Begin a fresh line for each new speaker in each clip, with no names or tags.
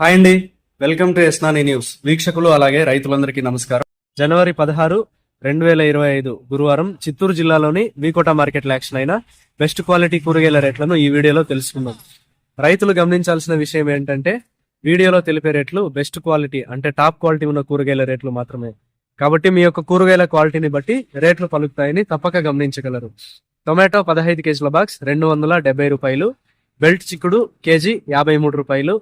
Hi అండి. Welcome to ఎస్నాని news. వీక్షకులు అలాగే రైతులందరికీ నమస్కారం. జనవరి పదహారు రెండు వేల ఇరవై ఐదు గురువారం చిత్తూరు జిల్లాలోని వీకోట మార్కెట్ యాక్షన్ అయిన బెస్ట్ క్వాలిటీ కూరగాయల రేట్లను ఈ వీడియోలో తెలుసుకుందాం. రైతులు గమనించాల్సిన విషయం ఏంటంటే వీడియోలో తెలిపే రేట్లు బెస్ట్ క్వాలిటీ అంటే టాప్ క్వాలిటీ ఉన్న కూరగాయల రేట్లు మాత్రమే. కాబట్టి మీ యొక్క కూరగాయల క్వాలిటీని బట్టి రేట్లు పలుకుతాయని తప్పక గమనించగలరు. టొమాటో పదహైదు కేజీల బాక్స్ రెండు వందల డెబ్బై రూపాయలు బెల్ట్ చిక్కుడు కేజీ యాభై మూడు రూపాయలు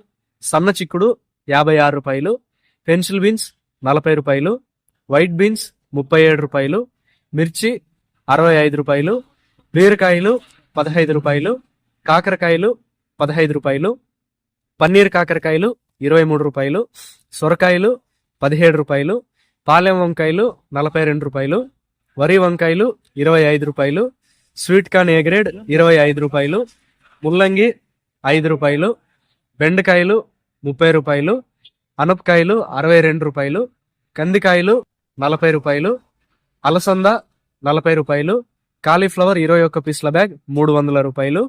సన్న చిక్కుడు యాభై ఆరు రూపాయలు పెన్సిల్ బీన్స్ నలభై రూపాయలు వైట్ బీన్స్ ముప్పై ఏడు రూపాయలు మిర్చి అరవై ఐదు రూపాయలు బీరకాయలు పదహైదు రూపాయలు కాకరకాయలు పదహైదు రూపాయలు పన్నీర్ కాకరకాయలు ఇరవై మూడు రూపాయలు సొరకాయలు పదిహేడు రూపాయలు పాలెం వంకాయలు నలభై రెండు రూపాయలు వరి వంకాయలు ఇరవై ఐదు రూపాయలు స్వీట్ కార్న్ ఏ గ్రేడ్ ఇరవై ఐదు రూపాయలు ముల్లంగి ఐదు రూపాయలు బెండకాయలు ముప్పై రూపాయలు అనపకాయలు అరవై రెండు రూపాయలు కందికాయలు నలభై రూపాయలు అలసంద నలభై రూపాయలు కాలీఫ్లవర్ ఇరవై ఒక్క పీసుల బ్యాగ్ మూడు వందల రూపాయలు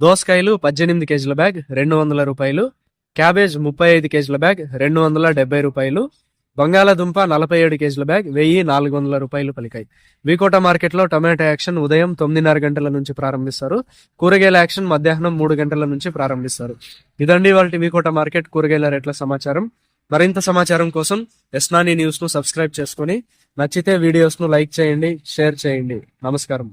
దోసకాయలు పద్దెనిమిది కేజీల బ్యాగ్ రెండు వందల రూపాయలు క్యాబేజ్ ముప్పై ఐదు కేజీల బ్యాగ్ రెండు వందల డెబ్బై రూపాయలు బంగాళాదుంప నలభై ఏడు కేజీల బ్యాగ్ వెయ్యి నాలుగు వందల రూపాయలు పలికాయి. వికోట మార్కెట్లో టమాటా యాక్షన్ ఉదయం తొమ్మిదిన్నర గంటల నుంచి ప్రారంభిస్తారు. కూరగాయల యాక్షన్ మధ్యాహ్నం మూడు గంటల నుంచి ప్రారంభిస్తారు. ఇదండి వాళ్ళ వికోట మార్కెట్ కూరగాయల రేట్ల సమాచారం. మరింత సమాచారం కోసం ఎస్నాని న్యూస్ను సబ్స్క్రైబ్ చేసుకొని నచ్చితే వీడియోస్ను లైక్ చేయండి షేర్ చేయండి. నమస్కారం.